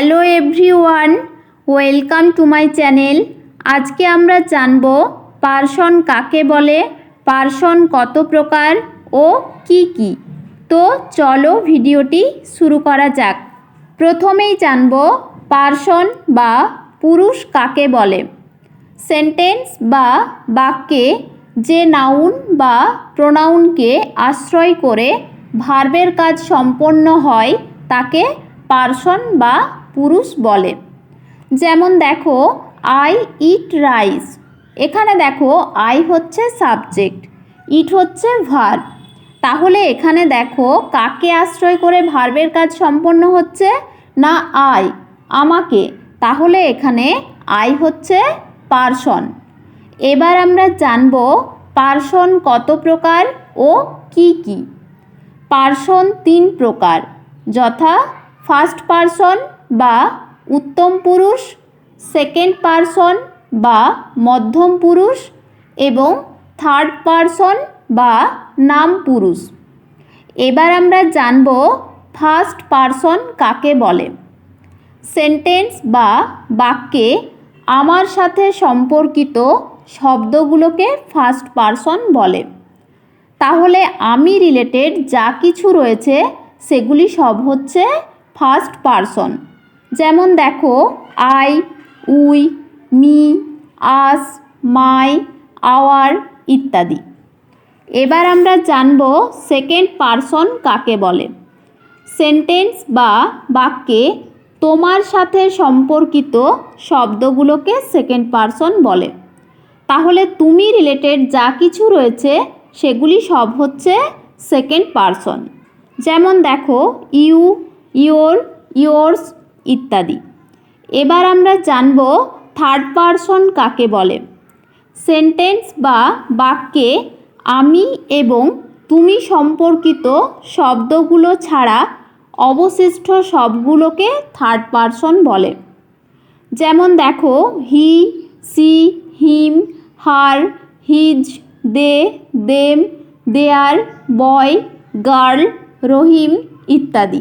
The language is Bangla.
Hello everyone, welcome to my channel. আজকে আমরা জানব পার্সন কাকে বলে, পার্সন কত প্রকার ও কি কি। তো চলো ভিডিওটি শুরু করা যাক। প্রথমেই জানব পার্সন বা পুরুষ কাকে বলে। সেন্টেন্স বা বাক্যে যে নাউন বা প্রোনাউনকে আশ্রয় করে ভার্বের কাজ সম্পন্ন হয়, তাকে পার্সন বা পুরুষ বলে। যেমন দেখো আই ইট রাইস এখানে দেখো আই হচ্ছে সাবজেক্ট ইট হচ্ছে ভার্ব তাহলে এখানে দেখো, কাকে আশ্রয় করে ভার্বের কাজ সম্পন্ন হচ্ছে? না আই আমাকে। তাহলে এখানে আই হচ্ছে পার্সন এবার আমরা জানব পার্সন কত প্রকার ও কি কি? পার্সন তিন প্রকার, যথা ফার্স্ট পার্সন বা উত্তম পুরুষ সেকেন্ড পার্সন বা মধ্যম পুরুষ এবং থার্ড পার্সন বা নাম পুরুষ। এবার আমরা জানব ফার্স্ট পার্সন কাকে বলে। সেন্টেন্স বা বাক্যে আমার সাথে সম্পর্কিত শব্দগুলোকে ফার্স্ট পার্সন বলে। তাহলে আমি রিলেটেড যা কিছু রয়েছে সেগুলি সব হচ্ছে ফার্স্ট পার্সন যেমন দেখো, I, we, me, us, my, our ইত্যাদি। এবার আমরা জানব সেকেন্ড পার্সন কাকে বলে। সেন্টেন্স বা বাক্যে তোমার সাথে সম্পর্কিত শব্দগুলোকে সেকেন্ড পার্সন বলে। তাহলে তুমি রিলেটেড যা কিছু রয়েছে, সেগুলি সব হচ্ছে সেকেন্ড পার্সন। যেমন দেখো, ইউ, ইয়োর, ইয়োর্স ইত্যাদি। এবার আমরা জানব থার্ড পার্সন কাকে বলে। সেন্টেন্স বা বাক্যে আমি এবং তুমি সম্পর্কিত শব্দগুলো ছাড়া অবশিষ্ট সবগুলোকে থার্ড পার্সন বলে। যেমন দেখো he she him her his they them their boy girl Rahim ইত্যাদি।